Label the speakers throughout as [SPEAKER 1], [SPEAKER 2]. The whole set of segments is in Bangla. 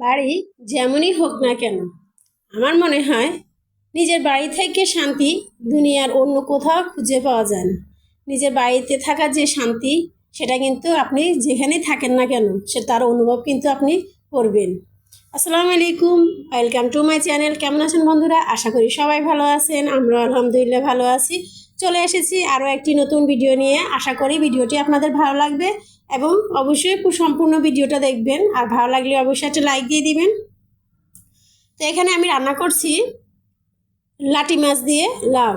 [SPEAKER 1] বাড়ি যেমনই হোক না কেন, আমার মনে হয় নিজের বাড়ি থেকে শান্তি দুনিয়ার অন্য কোথাও খুঁজে পাওয়া যায় না। নিজের বাড়িতে থাকার যে শান্তি, সেটা কিন্তু আপনি যেখানেই থাকেন না কেন, সে তার অনুভব কিন্তু আপনি করবেন। আসসালামু আলাইকুম, ওয়েলকাম টু মাই চ্যানেল। কেমন আছেন বন্ধুরা? আশা করি সবাই ভালো আছেন আমরা আলহামদুলিল্লাহ ভালো আছি। চলে এসেছি আরও একটি নতুন ভিডিও নিয়ে। আশা করি ভিডিওটি আপনাদের ভালো লাগবে এবং অবশ্যই সম্পূর্ণ ভিডিওটা দেখবেন। আর ভালো লাগলে অবশ্যই একটা লাইক দিয়ে দিবেন। তো এখানে আমি রান্না করছি লাটি মাছ দিয়ে লাউ।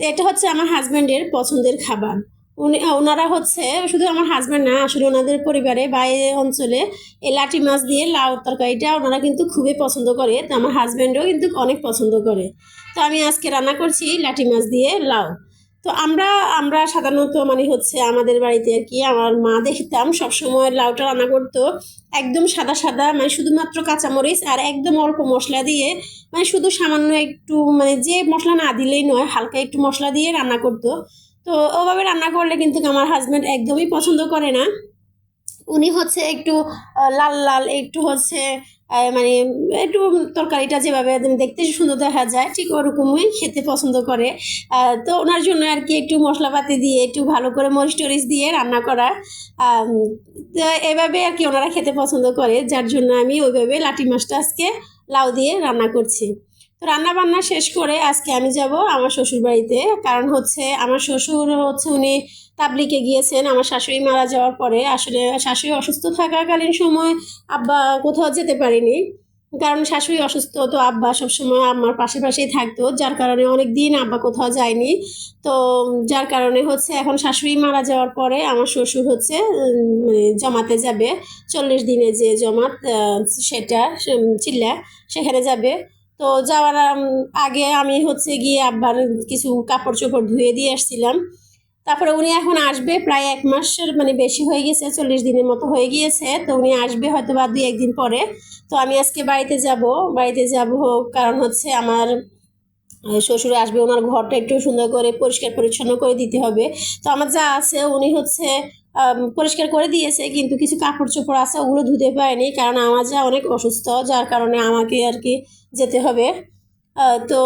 [SPEAKER 1] তো এটা হচ্ছে আমার হাজব্যান্ডের পছন্দের খাবার। উনি ওনারা হচ্ছে শুধু আমার হাজব্যান্ড না, আসলে ওনাদের পরিবারে বা অঞ্চলে এই লাটি মাছ দিয়ে লাউ তরকারিটা ওনারা কিন্তু খুবই পছন্দ করে। তো আমার হাজব্যান্ডও কিন্তু অনেক পছন্দ করে। তো আমি আজকে রান্না করছি লাটি মাছ দিয়ে লাউ। তো আমরা আমরা সাধারণত মানে হচ্ছে আমাদের বাড়িতে আর কি, আমার মা দেখতাম সবসময় লাউটা রান্না করতো। একদম সাদা সাদা মানে শুধুমাত্র কাঁচামরিচ আর একদম অল্প মশলা দিয়ে মানে শুধু সামান্য একটু মানে যে মশলা না দিলেই নয়, হালকা একটু মশলা দিয়ে রান্না করতো। তো ওভাবে রান্না করলে কিন্তু আমার হাজব্যান্ড একদমই পছন্দ করে না। উনি হচ্ছে একটু লাল লাল, একটু হচ্ছে মানে একটু তরকারিটা যেভাবে দেখতে সুন্দর দেখা যায়, ঠিক ওরকমই খেতে পছন্দ করে। তো ওনার জন্য আর কি একটু মশলাপাতি দিয়ে, একটু ভালো করে মরিচ টরিচ দিয়ে রান্না করা। তো এভাবে আর কি ওনারা খেতে পছন্দ করে, যার জন্য আমি ওইভাবে লাটি মাছটা আজকে লাউ দিয়ে রান্না করছি। তো রান্না বান্না শেষ করে আজকে আমি যাব আমার শ্বশুর বাড়িতে কারণ হচ্ছে আমার শ্বশুর হচ্ছে উনি তাবলিকে গিয়েছেন, আমার শাশুড়ি মারা যাওয়ার পরে। আসলে শাশুড়ি অসুস্থ থাকাকালীন সময় আব্বা কোথাও যেতে পারিনি। কারণ শাশুড়ি অসুস্থ, তো আব্বা সবসময় আমার পাশে পাশেই থাকতো, যার কারণে অনেক দিন আব্বা কোথাও যায়নি। তো যার কারণে হচ্ছে এখন শাশুড়ি মারা যাওয়ার পরে আমার শ্বশুর হচ্ছে মানে জমাতে যাবে। চল্লিশ দিনে যে জমাত সেটা চিল্লা, সেখানে যাবে। তো যাওয়ার আগে আমি হচ্ছে গিয়ে আব্বার কিছু কাপড় চোপড় ধুয়ে দিয়ে আসছিলাম। তারপরে উনি এখন আসবে প্রায় এক মাসের মানে বেশি হয়ে গেছে, চল্লিশ দিনের মতো হয়ে গিয়েছে। তো উনি আসবে হয়তো বা দুই একদিন পরে। তো আমি আজকে বাড়িতে যাব বাড়িতে যাব কারণ হচ্ছে আমার শ্বশুর আসবে, ওনার ঘরটা একটু সুন্দর করে পরিষ্কার পরিচ্ছন্ন করে দিতে হবে। তো আমার যা আছে, উনি হচ্ছে পরিষ্কার করে দিয়েছে, কিন্তু কিছু কাপড় চোপড় আছে, ওগুলো ধুতে পারেনি, কারণ আমার যা অনেক অসুস্থ, যার কারণে আমাকে আর কি যেতে হবে। তো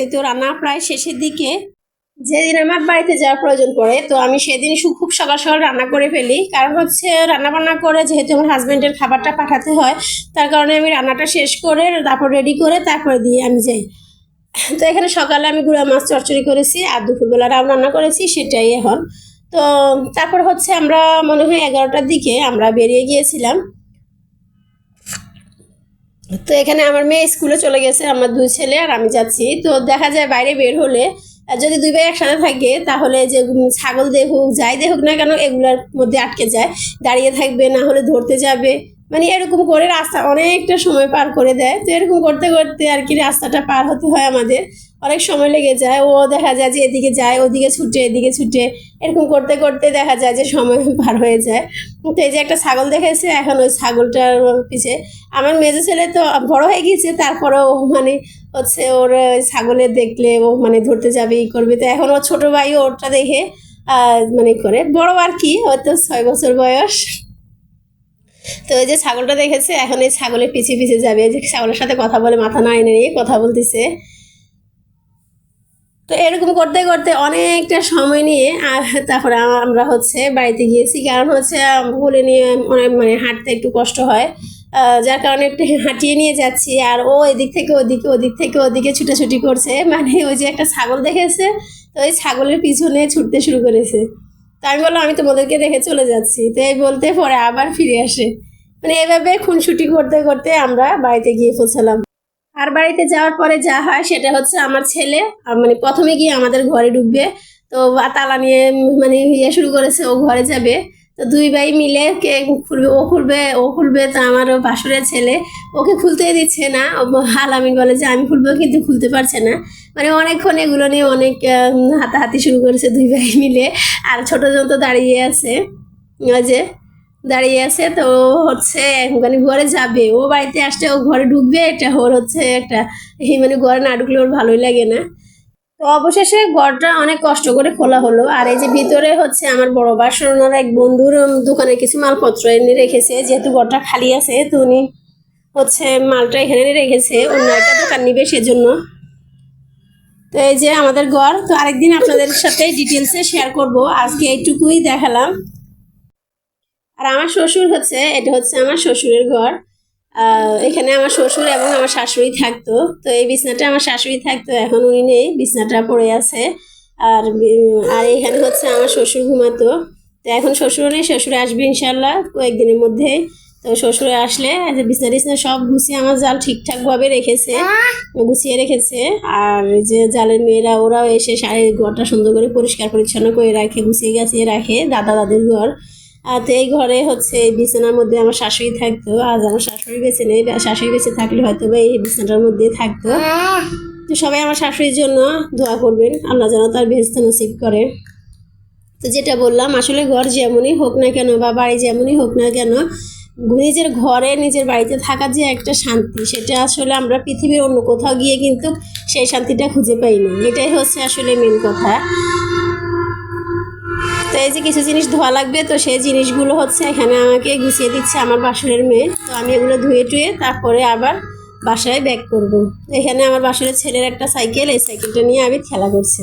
[SPEAKER 1] এই তো রান্না প্রায় শেষের দিকে। যেদিন আমার বাড়িতে যাওয়ার প্রয়োজন পড়ে, তো আমি সেদিন খুব সকাল সকাল রান্না করে ফেলি। কারণ হচ্ছে রান্না বান্না করে যেহেতু আমার হাজব্যান্ডের খাবারটা পাঠাতে হয়, তার কারণে আমি রান্নাটা শেষ করে তারপর রেডি করে তারপরে দিয়ে আমি যাই। তো এখানে সকালে আমি গুঁড়া মাছ চচ্চড়ি করেছি, আর দুপুরবেলা রাম রান্না করেছি, সেটাই এখন। তো, তারপর হচ্ছে আমরা মনে হয় এগারোটার দিকে আমরা বেরিয়ে গিয়েছিলাম। তো এখানে আমার মেয়ে স্কুলে চলে গেছে, আমার দুই ছেলে আর আমি যাচ্ছি। তো দেখা যায় বাইরে বের হলে যদি দুই ভাই একসাথে থাকে, তাহলে যে ছাগল ছাগল হোক, যাই দেখুক না কেন, এগুলার মধ্যে আটকে যায়। দাঁড়িয়ে থাকবে, না হলে ধরতে যাবে। মানে এরকম করে রাস্তা অনেকটা সময় পার করে দেয়। তো এরকম করতে করতে আর কি রাস্তাটা পার হতে হয় আমাদের। অনেক সময় লেগে যায়। ও দেখা যায় যে এদিকে যায়, ওদিকে ছুটে, এদিকে ছুটে। এরকম করতে করতে দেখা যায় যে সময় পার হয়ে যায়। তো এই যে একটা ছাগল দেখেছে এখন ওই ছাগলটার পিছে। আমার মেজো ছেলে তো বড় হয়ে গিয়েছে তারপরে ও মানে হচ্ছে ওর ওই ছাগলের দেখলে ও মানে ধরতে যাবে, ই করবে। তো এখন ওর ছোটো ভাই ওরটা দেখে মানে করে। বড় আর কি ওর তো ছয় বছর বয়স। তো ওই যে ছাগলটা দেখেছে, এখন এই ছাগলের পিছিয়ে পিছে যাবে। যে ছাগলের সাথে কথা বলে মাথা না এনে নিয়ে কথা বলতেছে। তো এরকম করতে করতে অনেকটা সময় নিয়ে তারপরে আমরা হচ্ছে বাড়িতে গিয়েছি। কারণ হচ্ছে বলে নিয়ে অনেক মানে হাঁটতে একটু কষ্ট হয়। যার কারণে একটু হাঁটিয়ে নিয়ে যাচ্ছি। আর ও এদিক থেকে ওদিকে, ওদিক থেকে ওদিকে ছুটাছুটি করছে। মানে ওই যে একটা ছাগল দেখেছে, তো ওই ছাগলের পিছনে ছুটতে শুরু করেছে। তো আমি বললাম, আমি তোমাদেরকে রেখে চলে যাচ্ছি। তো এই বলতে পরে আবার ফিরে আসে। মানে এভাবে খুনসুটি করতে করতে আমরা বাড়িতে গিয়ে পৌঁছালাম। আর বাড়িতে যাওয়ার পরে যা হয় সেটা হচ্ছে আমার ছেলে মানে প্রথমে গিয়ে আমাদের ঘরে ঢুকবে। তো তালা নিয়ে মানে ইয়ে শুরু করেছে, ও ঘরে যাবে। তো দুই ভাই মিলে কে খুলবে, ও খুলবে ও খুলবে, তো আমার ও বাসুরের ছেলে ওকে খুলতেই দিচ্ছে না। ও হালামি বলে যে, আমি খুলবো কিন্তু খুলতে পারছে না। মানে অনেকক্ষণ এগুলো নিয়ে অনেক হাতাহাতি শুরু করেছে দুই ভাই মিলে। আর ছোটো জন তো দাঁড়িয়ে আছে যে দাঁড়িয়ে আছে তো ও হচ্ছে মানে ঘরে যাবে। ও বাড়িতে আসলে ও ঘরে ঢুকবে, এটা ওর হচ্ছে একটা এই মানে ঘরে না ঢুকলে ওর ভালোই লাগে না। তো অবশেষে ঘরটা অনেক কষ্ট করে খোলা হলো। আর এই যে ভিতরে হচ্ছে আমার বড় বাসনের এক বন্ধুর দোকানে কিছু মালপত্র এনে রেখেছে। যেহেতু ঘরটা খালি আছে, তো উনি হচ্ছে মালটা এখানে রেখেছে। অন্য একটা দোকান নিবে সেজন্য। তো এই যে আমাদের ঘর, তো আরেকদিন আপনাদের সাথে ডিটেলসে শেয়ার করব। আজকে এইটুকুই দেখালাম। আর আমার শ্বশুর হচ্ছে, এটা হচ্ছে আমার শ্বশুরের ঘর। এখানে আমার শ্বশুর এবং আমার শাশুড়ি থাকতো। তো এই বিছনাটা আমার শাশুড়ি থাকতো, এখন উনি নেই, বিছনাটা পড়ে আছে। আর আর এখানে হচ্ছে আমার শ্বশুর ঘুমাতো। তো এখন শ্বশুরও নেই, শ্বশুর আসবে ইনশাল্লাহ কয়েকদিনের মধ্যে। তো শ্বশুরে আসলে বিছনা টিছনা সব গুছিয়ে আমার জাল ঠিকঠাকভাবে রেখেছে, গুছিয়ে রেখেছে। আর যে জালের মেয়েরা, ওরাও এসে সাড়ে ঘরটা সুন্দর করে পরিষ্কার পরিচ্ছন্ন করে রাখে, গুছিয়ে গাছিয়ে রাখে দাদা দাদির ঘর। আর তো এই ঘরে হচ্ছে এই বিছানার মধ্যে আমার শাশুড়ি থাকতো। আজ আমার শাশুড়ি বেঁচে নেই, শাশুড়ি বেঁচে থাকলে হয়তো বা এই বিছানাটার মধ্যে থাকতো। তো সবাই আমার শাশুড়ির জন্য দোয়া করবেন, আল্লাহ যেন তার বেহস্ত নসিব করে। তো যেটা বললাম, আসলে ঘর যেমনই হোক না কেন বা বাড়ি যেমনই হোক না কেন, নিজের ঘরে নিজের বাড়িতে থাকার যে একটা শান্তি, সেটা আসলে আমরা পৃথিবীর অন্য কোথাও গিয়ে কিন্তু সেই শান্তিটা খুঁজে পাই না। এটাই হচ্ছে আসলে মেন কথা। তো এই যে কিছু জিনিস ধোয়া লাগবে, তো সেই জিনিসগুলো হচ্ছে এখানে আমাকে গুছিয়ে দিচ্ছে আমার বাসনের মেয়ে। তো আমি এগুলো ধুয়ে টুয়ে তারপরে আবার বাসায় ব্যাক করব। এখানে আমার বাসনের ছেলের একটা সাইকেল, এই সাইকেলটা নিয়ে আমি খেলা করছে।